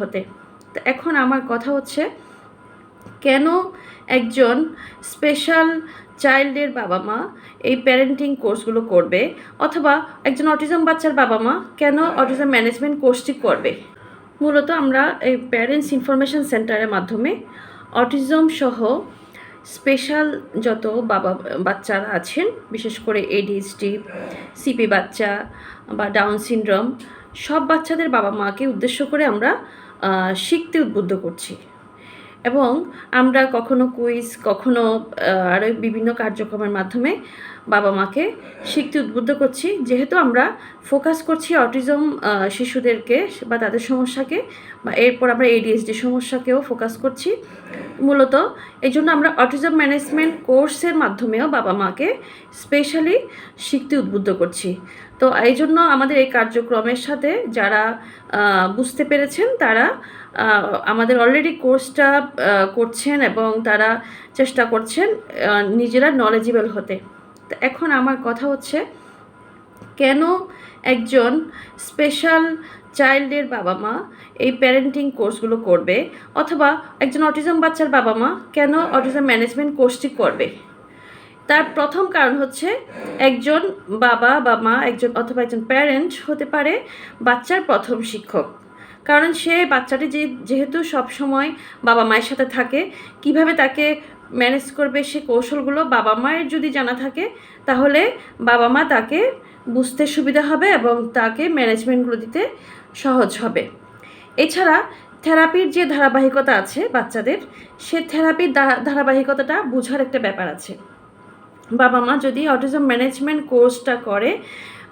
হতে। তো এখন আমার কথা হচ্ছে কেন একজন স্পেশাল চাইল্ডের বাবা মা এই প্যারেন্টিং কোর্সগুলো করবে? অথবা একজন অটিজম বাচ্চার বাবা মা কেন অটিজম ম্যানেজমেন্ট কোর্সটি করবে? মূলত আমরা এই প্যারেন্টস ইনফরমেশন সেন্টারের মাধ্যমে অটিজম সহ স্পেশাল যত বাবা বাচ্চারা আছেন বিশেষ করে এডিএসডি সিপি বাচ্চা বা ডাউন সিনড্রোম সব বাচ্চাদের বাবা মাকে উদ্দেশ্য করে আমরা শিখতে উদ্বুদ্ধ করছি। এবং আমরা কখনো কুইজ, কখনো আরও বিভিন্ন কার্যক্রমের মাধ্যমে বাবা মাকে শিখতে উদ্বুদ্ধ করছি। যেহেতু আমরা ফোকাস করছি অটিজম শিশুদেরকে বা তাদের সমস্যাকে, বা এরপর আমরা এডিএসডি সমস্যাকেও ফোকাস করছি। মূলত এই জন্য আমরা অটিজম ম্যানেজমেন্ট কোর্সের মাধ্যমেও বাবা মাকে স্পেশালি শিখতে উদ্বুদ্ধ করছি। তো এই জন্য আমাদের এই কার্যক্রমের সাথে যারা বুঝতে পেরেছেন তারা আমাদের অলরেডি কোর্সটা করছেন এবং তারা চেষ্টা করছেন নিজেরা নলেজেবল হতে। তো এখন আমার কথা হচ্ছে, কেন একজন স্পেশাল চাইল্ডের বাবা মা এই প্যারেন্টিং কোর্সগুলো করবে, অথবা একজন অটিজম বাচ্চার বাবা মা কেন অটিজম ম্যানেজমেন্ট কোর্সটি করবে? তার প্রথম কারণ হচ্ছে একজন বাবা বা মা, একজন অথবা একজন প্যারেন্ট হতে পারে বাচ্চার প্রথম শিক্ষক। কারণ সে বাচ্চাটি যে, যেহেতু সবসময় বাবা মায়ের সাথে থাকে, কীভাবে তাকে ম্যানেজ করবে সে কৌশলগুলো বাবা মায়ের যদি জানা থাকে, তাহলে বাবা মা তাকে বুঝতে সুবিধা হবে এবং তাকে ম্যানেজমেন্টগুলো দিতে সহজ হবে। এছাড়া থেরাপির যে ধারাবাহিকতা আছে বাচ্চাদের, সে থেরাপির ধারাবাহিকতাটা বোঝার একটা ব্যাপার আছে। বাবা মা যদি অটিজম ম্যানেজমেন্ট কোর্সটা করে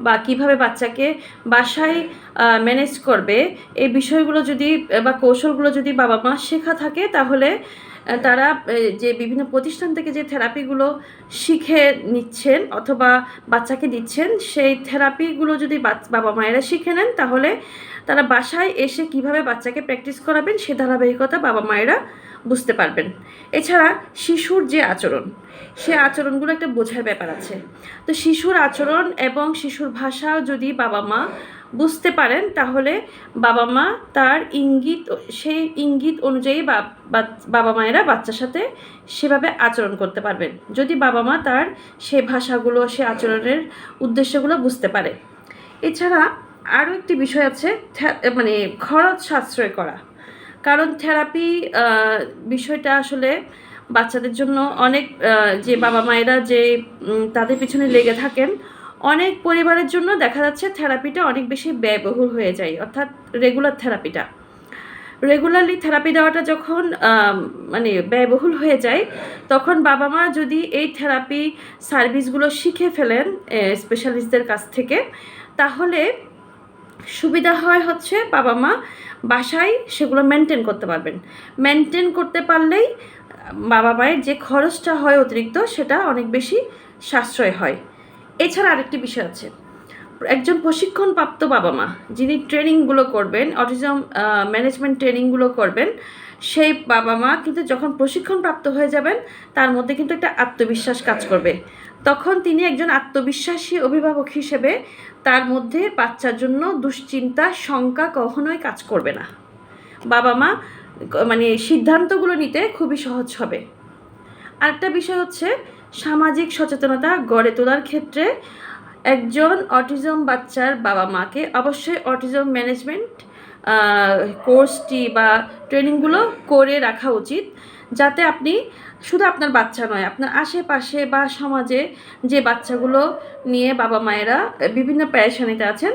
বা কীভাবে বাচ্চাকে বাসায় ম্যানেজ করবে, এই বিষয়গুলো যদি, বা কৌশলগুলো যদি বাবা মা শেখা থাকে, তাহলে তারা যে বিভিন্ন প্রতিষ্ঠান থেকে যে থেরাপিগুলো শিখে নিচ্ছেন অথবা বাচ্চাকে দিচ্ছেন, সেই থেরাপিগুলো যদি বাবা মায়েরা শিখে নেন, তাহলে তারা বাসায় এসে কীভাবে বাচ্চাকে প্র্যাকটিস করাবেন, সে ধারাবাহিকতা বাবা মায়েরা বুঝতে পারবেন। এছাড়া শিশুর যে আচরণ, সে আচরণগুলো একটা বোঝার ব্যাপার আছে। তো শিশুর আচরণ এবং শিশুর ভাষা যদি বাবা মা বুঝতে পারেন, তাহলে বাবা মা তার ইঙ্গিত, সেই ইঙ্গিত অনুযায়ী বাবা মায়েরা বাচ্চার সাথে সেভাবে আচরণ করতে পারবেন। যদি বাবা মা তার সে ভাষাগুলো, সে আচরণের উদ্দেশ্যগুলো বুঝতে পারে। এছাড়া আরও একটি বিষয় আছে মানে খরচ সাশ্রয় করা। কারণ থেরাপি বিষয়টা আসলে বাচ্চাদের জন্য অনেক যে বাবা মায়েরা যে তাদের পিছনে লেগে থাকেন, অনেক পরিবারের জন্য দেখা যাচ্ছে থেরাপিটা অনেক বেশি ব্যয়বহুল হয়ে যায়, অর্থাৎ রেগুলার থেরাপিটা। রেগুলারলি থেরাপি দেওয়াটা যখন মানে ব্যয়বহুল হয়ে যায়, তখন বাবা মা যদি এই থেরাপি সার্ভিসগুলো শিখে ফেলেন স্পেশালিস্টদের কাছ থেকে, তাহলে সুবিধা হয় হচ্ছে বাবা মা বাসায় সেগুলো মেনটেন করতে পারবেন। মেনটেন করতে পারলেই বাবা মায়ের যে খরচটা হয় অতিরিক্ত সেটা অনেক বেশি সাশ্রয় হয়। এছাড়া আরেকটি বিষয় আছে। একজন প্রশিক্ষণপ্রাপ্ত বাবা মা যিনি ট্রেনিংগুলো করবেন অটিজম ম্যানেজমেন্ট ট্রেনিংগুলো করবেন, সেই বাবা মা কিন্তু যখন প্রশিক্ষণপ্রাপ্ত হয়ে যাবেন, তার মধ্যে কিন্তু একটা আত্মবিশ্বাস কাজ করবে। তখন তিনি একজন আত্মবিশ্বাসী অভিভাবক হিসেবে তার মধ্যে বাচ্চার জন্য দুশ্চিন্তা, শঙ্কা কখনোই কাজ করবে না। বাবা মা মানে সিদ্ধান্তগুলো নিতে খুবই সহজ হবে। আরেকটা বিষয় হচ্ছে সামাজিক সচেতনতা গড়ে তোলার ক্ষেত্রে একজন অটিজম বাচ্চার বাবা মাকে অবশ্যই অটিজম ম্যানেজমেন্ট কোর্সটি বা ট্রেনিংগুলো করে রাখা উচিত। যাতে আপনি শুধু আপনার বাচ্চা নয়, আপনার আশেপাশে বা সমাজে যে বাচ্চাগুলো নিয়ে বাবা মায়েরা বিভিন্ন প্যারেশানিতে আছেন,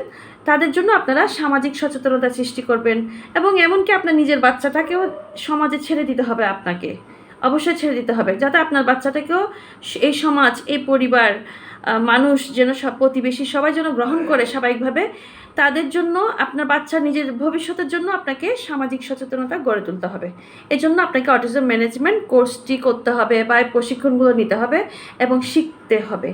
তাদের জন্য আপনারা সামাজিক সচেতনতা সৃষ্টি করবেন এবং এমনকি আপনার নিজের বাচ্চাটাকেও সমাজে ছেড়ে দিতে হবে আপনাকে। অবশ্যই ছেড়ে দিতে হবে, যাতে আপনার বাচ্চাটাকেও এই সমাজ, এই পরিবার মানুষ যেন সব, প্রতিবেশী সবাই যেন গ্রহণ করে স্বাভাবিকভাবে, তাদের জন্য, আপনার বাচ্চা নিজের ভবিষ্যতের জন্য আপনাকে সামাজিক সচেতনতা গড়ে তুলতে হবে। এজন্য আপনাকে অটিজম ম্যানেজমেন্ট কোর্সটি করতে হবে বা প্রশিক্ষণগুলো নিতে হবে এবং শিখতে হবে।